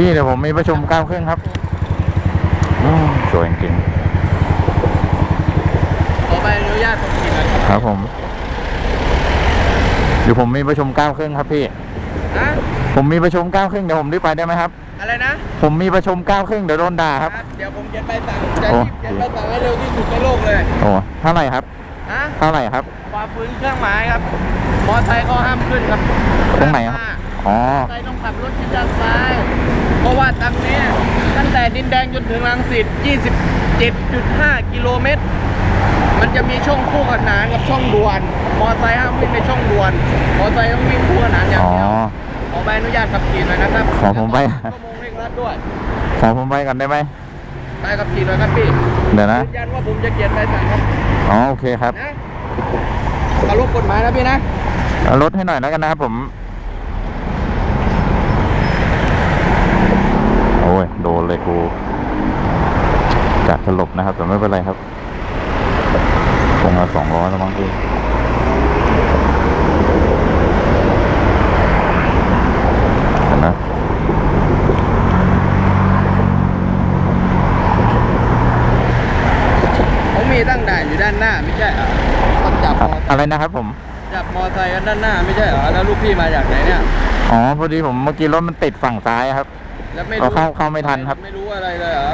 พี่เดี๋ยวผมมีประชุมเก้าครึ่งครับอืมสวยจริงขอใบอนุญาตผมกินนะคๆครับผมเดี๋ยวผมมีประชุมเก้าครึ่งครับพี่นะผมมีประชุมเก้าครึ่งเดี๋ยวผมรีบไปได้ไหมครับ อะไรนะ ผมมีประชุมเก้าครึ่งเดี๋ยวโดนด่าครับ เดี๋ยวผมเขียนใบสั่งจะโอ้รีบเขียนใบสั่งให้เร็วที่สุดในโลกเลย โอ้เท่าไหร่ครับฮะเท่าไหร่ครับฝ่าฝืนเครื่องหมายครับ มอไซค์เขาห้ามขึ้นครับ ตรงไหนครับ อ๋อมอไซค์ต้องขับรถชิดด้านซ้าย เพราะว่าทางนี้ตั้งแต่ดินแดงจนถึงรังสิต27.5 กิโลเมตร มันจะมีช่องคู่ขนานกับช่องด่วน มอไซค์ห้ามวิ่งในช่องด่วน มอไซค์ต้องวิ่งคู่ขนานอย่างอ๋อเดียว ขอใบอนุญาตขับขี่หน่อยนะครับขอผมใบชั่วโมงเร่งรัดด้วย ขอผมไปก่อนได้ไหมใบขับขี่หน่อยครับพี่เดี๋ยวนะยืนยันว่าผมจะเขียนใบสั่งครับ อ๋อโอเคครับนะเคารพกฎหมายนะพี่นะเอาลดให้หน่อยแล้วกันนะครับผม อ้ย โดนเลยกูจัดสลบนะครับ แต่ไม่เป็นไรครับคงละสองร้อยแล้วมั้งพี่เห็นไหมเขามีตั้งด่านอยู่ด้านหน้าไม่ใช่เหรอต้องจับมอะออะไรนะครับผมจับมอไซค์กันด้านหน้าไม่ใช่เหรอแล้วลูกพี่มาจากไหนเนี่ย อ๋อ พอดีผมเมื่อกี้รถมันติดฝั่งซ้ายครับ แล้วไม่เรารู้เข้าเข้าไม่ทันครับ ไม่รู้อะไรเลยเหรอ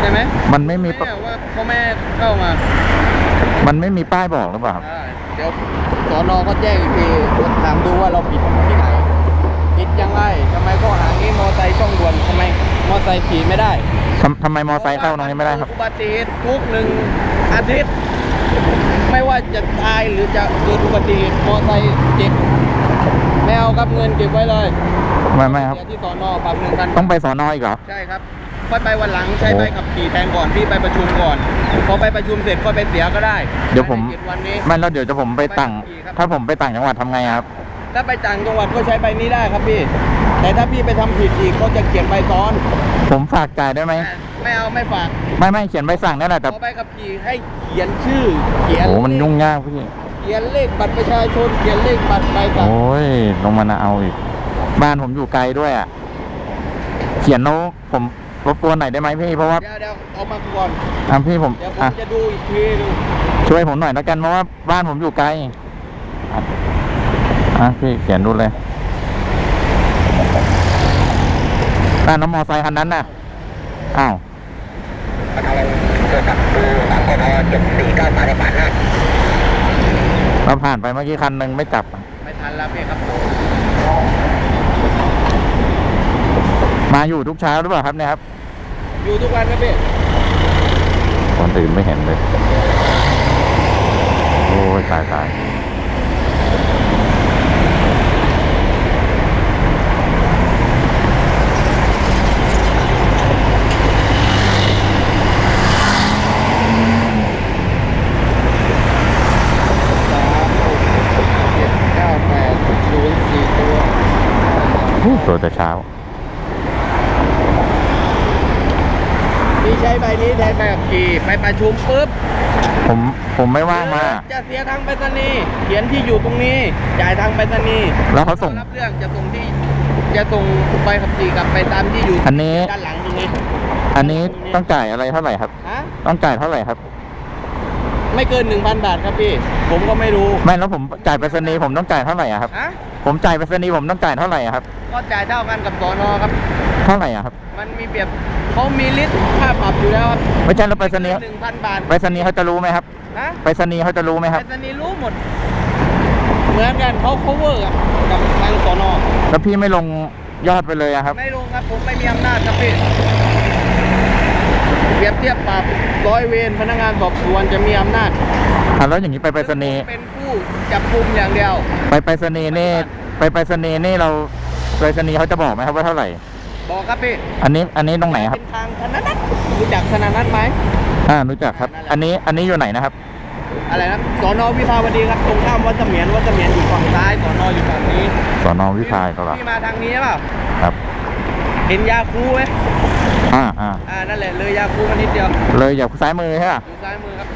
ใช่ไหมมันไม่มีรู้เนี่ยว่าเขาแม่ให้เข้ามา มันไม่มีป้ายบอกหรือเปล่าครับใช่เดี๋ยวสอนอเขาแจ้งอีกทีถามดูว่าเราผิดที่ไหนผิดยังไงทำไมข้อหานี้มอไซค์ช่องด่วนทำไมมอไซค์ขี่ไม่ได้ทำทำไมมอไซค์เข้าตรงนี้ไม่ได้ครับอุบัติเหตุทุกหนึ่งอาทิตย์ไม่ว่าจะตายหรือจะเกิดอุบัติเหตุมอไซค์เจ็บ ไม่เอาครับเงินเก็บไว้เลยไม่ไม่ครับเสียที่สอนอปรับหนึ่งพันต้องไปสอนออีกเหรอ ใช่ครับค่อยไปวันหลังใช้โอ้ใบขับขี่แทนก่อนพี่ไปประชุมก่อน พอไปประชุมเสร็จค่อยไปเสียก็ได้เดี๋ยวผม ภาในจ็วันนี้ ไม่แล้วเดี๋ยวจะผมไปต่าง ไปขี่ครับ ถ้าผมไปต่างจังหวัดทำไงครับ ถ้าไปต่างจังหวัดก็ใช้ใบนี้ได้ครับพี่ แต่ถ้าพี่ไปทำผิดอีกเขาจะเขียนใบซ้อน ผมฝากจ่ายได้ไหม ไม่เอาไม่ฝากไม่ไม่เขียนใบสั่งนั่นแหละแต่พอใบขับขี่ให้เขียนชื่อเขียนโอ้มันยุ่งยากพี่ เขียนเลขบัตรประชาชนเขียนเลขบัตรใบสั่งโอ้ยลงมานะเอาอีก บ้านผมอยู่ไกลด้วยอะเขียนโน้ตผมรบกวนหน่อยได้ไหมพี่เพราะว่าเดี๋ยวเดี๋ยวเอามาก่อนอะพี่ผมเดี๋ยวผมอะจะดูอีกทีดูช่วยผมหน่อยแล้วกันเพราะว่าบ้านผมอยู่ไกลอะอะพี่เขียนดูเลยบ้านน้ำมอไซค์คันนั้นน่ะอ้าวอะไรเกิดกับดูตามกฎเจ็ดสี่เก้าสามแปดห้า เราผ่านไปเมื่อกี้คันหนึ่งไม่จับ ไม่ทันแล้วพี่ครับมาอยู่ทุกเช้าหรือเปล่าครับเนี่ยครับ อยู่ทุกวันครับพี่คนอื่นไม่เห็นเลย โอ้ยตายตาย สามหกเจ็ดเก้าแปดศูนย์สี่ตัว ตัวแต่เช้าพี่ใช้ใบนี้แทนใบขับขี่ไปประชุมปุ๊บผมผมไม่ว่างมา จะเสียทางไปรษณีย์เขียนที่อยู่ตรงนี้จ่ายทางไปรษณีย์แล้วเขาส่ง รับเรื่องจะส่งที่จะส่งใบขับขี่กลับไปตามที่อยู่อันนี้ ด้านหลังตรงนี้ อันนี้ต้องจ่ายอะไรเท่าไหร่ครับ ฮะ ต้องจ่ายเท่าไหร่ครับ ไม่เกินหนึ่งพันบาทครับพี่ ผมก็ไม่รู้ไม่แล้วผมจ่ายไปรษณีย์ผมต้องจ่ายเท่าไหร่อะครับ ฮะผมจ่ายไปรษณีย์ผมต้องจ่ายเท่าไหร่อะครับ ก็จ่ายเท่ากันกับสอนอครับ เท่าไหร่อะครับ มันมีเปรียบเขามีลิสต์ค่าปรับอยู่แล้วครับไม่ใช่แล้วไปรษณีย์หนึ่งพันบาทไปรษณีย์เขาจะรู้ไหมครับนะไปรษณีย์เขาจะรู้ไหมครับ ไปรษณีย์รู้หมด เหมือนกันเขา cover อะกับทางสอนอแล้วพี่ไม่ลงยอดไปเลยอะครับ ไม่ลงครับผมไม่มีอำนาจครับพี่ เปรียบเทียบปรับร้อยเวรพนักงานสอบสวนจะมีอำนาจอะแล้วอย่างนี้ไปไปรษณีย์เป็นผู้จับกุมอย่างเดียว ไปไปรษณีย์นี่ไปไปรษณีย์นี่เราไปรษณีย์เขาจะบอกไหมครับว่าเท่าไหร่ บอกครับพี่อันนี้อันนี้ตรงไหนครับเป็นทางธนานัทรู้จักธนานัทไหมอ่ารู้จักครับ อันนี้อันนี้อยู่ไหนนะครับ อะไรนะสอนอวิภาวดีครับตรงข้ามวัดเสมียนวัดเสมียนอยู่ฝั่งซ้ายสอนออยู่ฝั่งนี้สอนอวิภายก็เหรอพี่มาทางนี้ใช่เปล่าครับ เห็นยาคูไหม อ่าอ่าอ่านั่นแหละเลยยาคูมานิดเดียวเลยอย่าซ้ายมือใช่ป่ะอยู่ซ้ายมือครับ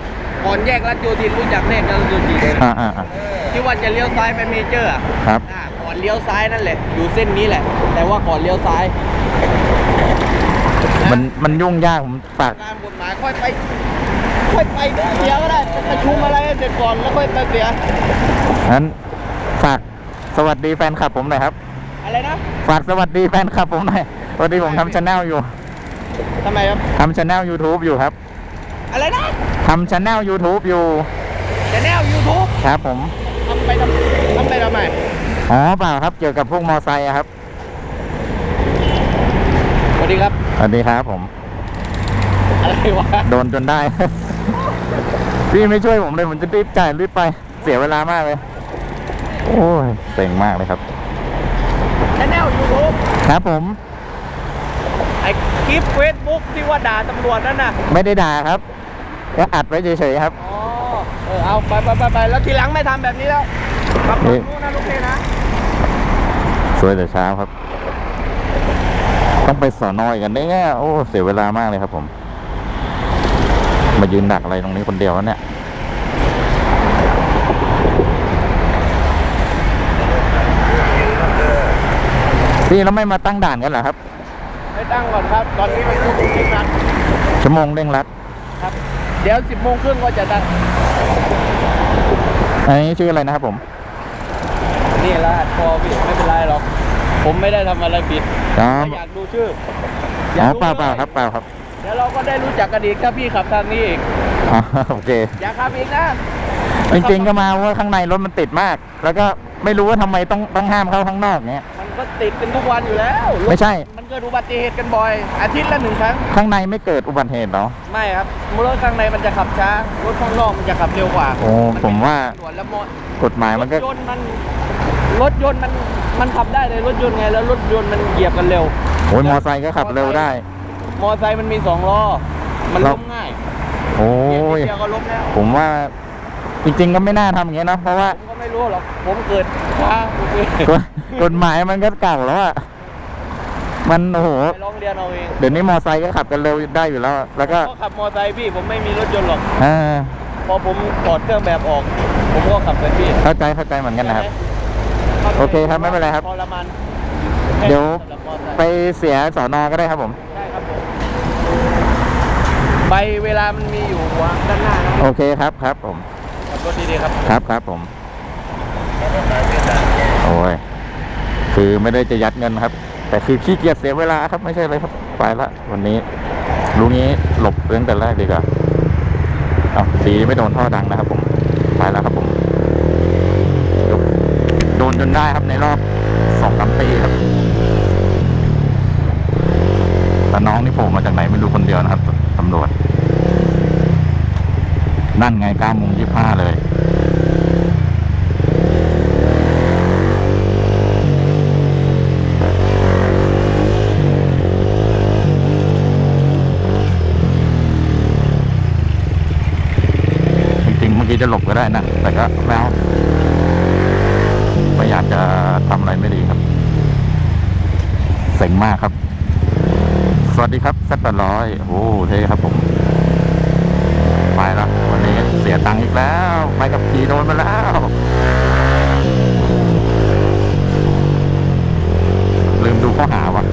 ก่อนแยกรัชโยธินรู้จักแยกรัชโยธินอ่าอ่าอ่าที่ว่าจะเลี้ยวซ้ายไปเมเจอร์อะครับอ่าก่อนเลี้ยวซ้ายนั่นแหละอยู่เส้นนี้แหละ แต่ว่าก่อนเลี้ยวซ้ายมันนะมันยุ่งยากผมฝาก การกฎหมายค่อยไป ค่อยไปเสียก็ได้จะประชุมอะไรเสร็จก่อนแล้วค่อยไปเสียงั้นฝากสวัสดีแฟนคลับผมหน่อยครับ อะไรนะ ฝากสวัสดีแฟนคลับผมหน่อยสวัสดีผมทำช anel อยู่ ทำไมครับทำช anel YouTube อยู่ครับ อะไรนะทำช anel YouTube อยู่จะแนวยูทูบครับผมทำไปทำทำไปทำไมอ๋อเปล่าครับเกี่ยวกับพวกมอไซค์อะครับสวัสดีครับสวัสดีครับผม อะไรวะโดนจนได้ พี่ไม่ช่วยผมเลยผมจะรีบจ่ายรีบไป เสียเวลามากเลย โอ้ยเซ็งมากเลยครับจะแนวยูทูบครับผมไอ้ คลิปเฟซบุ๊กที่ว่าด่าตำรวจนั่นน่ะไม่ได้ด่าครับก็อัดไว้เฉยๆครับ อ๋อ เออ เอาไปไปไปไปแล้วทีหลังไม่ทำแบบนี้แล้วขับรเฮ้ถยนู้นนะลูกพี่นะ สวยแต่เช้าครับ ต้องไปสอนอยกันเนี่ยโอ้ เสียเวลามากเลยครับผม มายืนดักอะไรตรงนี้คนเดียววะเนี่ยพี่แล้วไม่มาตั้งด่านกันเหรอครับ ไปตั้งก่อนครับ ตอนนี้มันทุ่มจริงนะชั่วโมงเร่งรัดครับ เดี๋ยวสิบโมงครึ่งก็จะตั้งอันนี้ชื่ออะไรนะครับผม นี่ละพอผิดไม่เป็นไรหรอก ผมไม่ได้ทำอะไรผิดอ๋อถ้าอยากดูชื่ออ๋อดูเปล่าเปล่าครับเปล่าครับ เดี๋ยวเราก็ได้รู้จักกันอีกถ้าพี่ขับทางนี้อีกอ๋อโอเค อย่าขับอีกนะ จริงๆก็มาว่าข้างในรถมันติดมาก แล้วก็ไม่รู้ว่าทำไมต้องต้องห้ามเข้าข้างนอกเนี้ยมัน ก็ติดกันทุกวันอยู่แล้วรถไม่ใช่ มันเกิดอุบัติเหตุกันบ่อย อาทิตย์ละหนึ่งครั้ง ข้างในไม่เกิดอุบัติเหตุเหรอ ไม่ครับรถข้างในมันจะขับช้ารถข้างนอกมันจะขับเร็วกว่าโอ้ผมว่าตำรวจแล้วมอ กฎหมายรมันถก็ยนต์มันรถยนต์มันมันขับได้เลยรถยนต์ไงแล้วรถยนต์มันเหยียบกันเร็ว โอ้ยมอไซค์ก็ขับเร็วได้ มอไซค์มันมีสองล้อมันเราล้มง่ายโอ้เหยียบย นิดเดียวก็ล้มแล้วผมว่าจริงๆก็ไม่น่าทำอย่างเงี้ยนะเพราะว่าผมก็ ไม่รู้หรอกผมเกิดช้าผมเกิดกฎกฎหมายมันก็เก่าแล้วอะมันโอ้โหไปร้องเรียนเอาเองเดี๋ยวนี้มอไซค์ก็ขับกันเร็วได้อยู่แล้ว แล้วก็ผมขับมอไซค์พี่ผมไม่มีรถยนต์หรอกอ่าพอผมถอดเครื่องแบบออก ผมก็ขับไปพี่เข้าใจเข้าใจเหมือนกันนะครับ โอเคครับไม่เป็นไรครับทรมานเดี๋ยวสำหรับมอไซค์ไปเสียสอนอก็ได้ครับผมใช่ครับผมไปเวลามันมีอยู่หัวด้านหน้านะโอเคครับครับผมขับรถดีๆครับครับครับผม โอ้ยคือไม่ได้จะยัดเงินครับ แต่คือขี้เกียจเสียเวลาครับไม่ใช่เลยครับไปละวันนี้รู้งี้หลบเรื่องแต่แรกดีกว่าเอาสีไม่โดนท่อดังนะครับ ผมไปแล้วครับผมโดนจนได้ครับในรอบสองสามปีครับแต่น้องนี่โผล่มาจากไหนไม่รู้คนเดียวนะครับตำรวจนั่นไงเก้าโมงยี่ห้าเลย จริงๆเมื่อกี้จะหลบก็ ได้นะ แต่ก็แล้วไม่อยากจะทำอะไรไม่ดีครับเส็งมากครับ สวัสดีครับแซดแปดร้อยโอ้เท่ครับผม ไปแล้ววันนี้เสียตังค์อีกแล้วไปกับขี่โดนมาแล้วลืมดูข้อหาวะ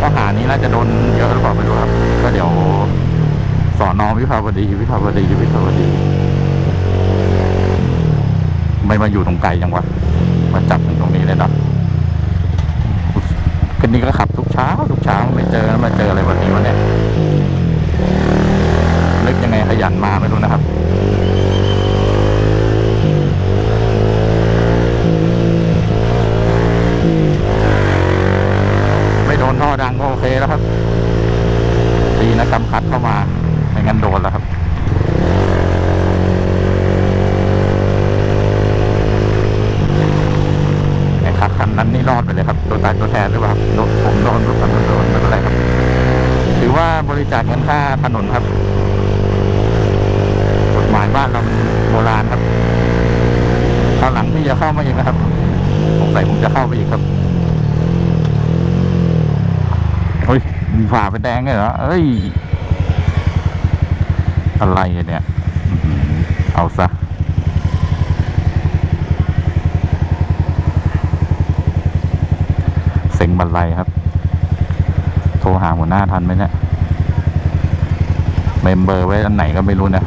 ข้อหานี้น่าจะโดนเยอะหรือเปล่าไม่รู้ครับ ก็เดี๋ยวสอนอวิภาวดีวิภาวดีวิภาวดี ไม่มาอยู่ตรงไกลจังวะมาจับอยู่ตรงนี้เลยเนาะคืนนี้ก็ขับทุกเช้าทุกเช้าไม่เจอมาเจออะไรวะ ราณครับคราวหลังพี่จะเข้ามาอีกนะครับผมใส่ผมจะเข้าไปอีกครับเฮ้ยมีฝ่าไปแดงเลยเหรอเฮ้ย อะไรเนี่ย เอาซะเซ็งบันไลครับ โทรหาหัวหน้าทันไหมเนี่ย เมมเบอร์ไว้อันไหนก็ไม่รู้นะ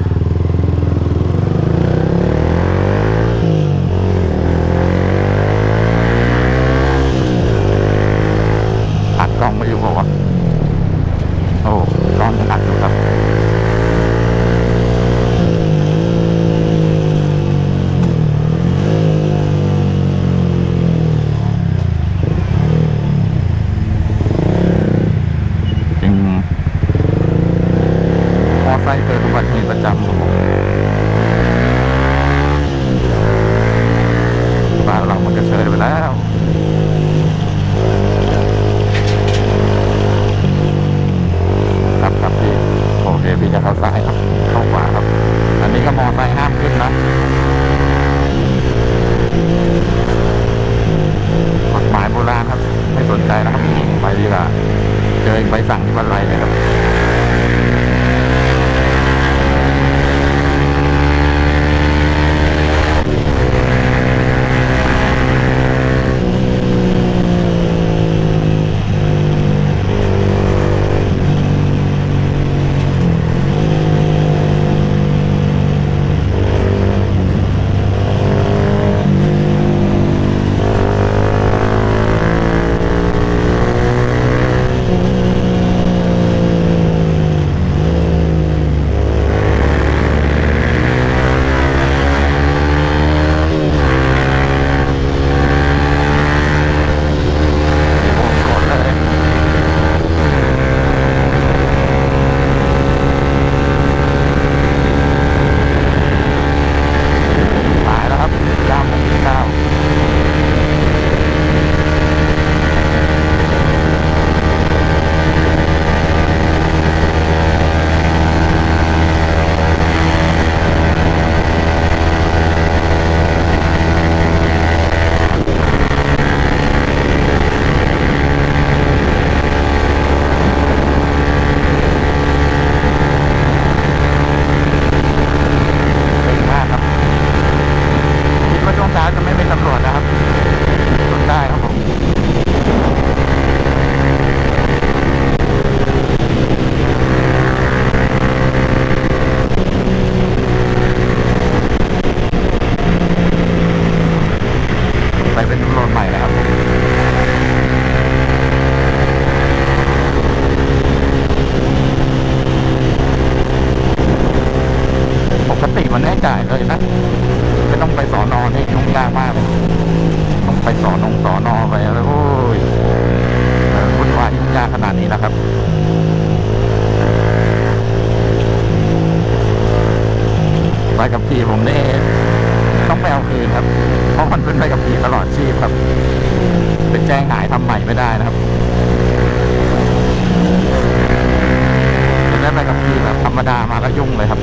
ไปสอนงสอนอไปโอ้ยวุ่นวายยุ่งยากขนาดนี้นะครับไปกับขี่ผมเนี่ต้องไปเอาคืนครับ เพราะมันเป็นไปกับขี่ตลอดชีพครับ เป็นแจ้งหายทำใหม่ไม่ได้นะครับจะได้ใบกับขี่แบบธรรมดามาก็ยุ่งเลยครับ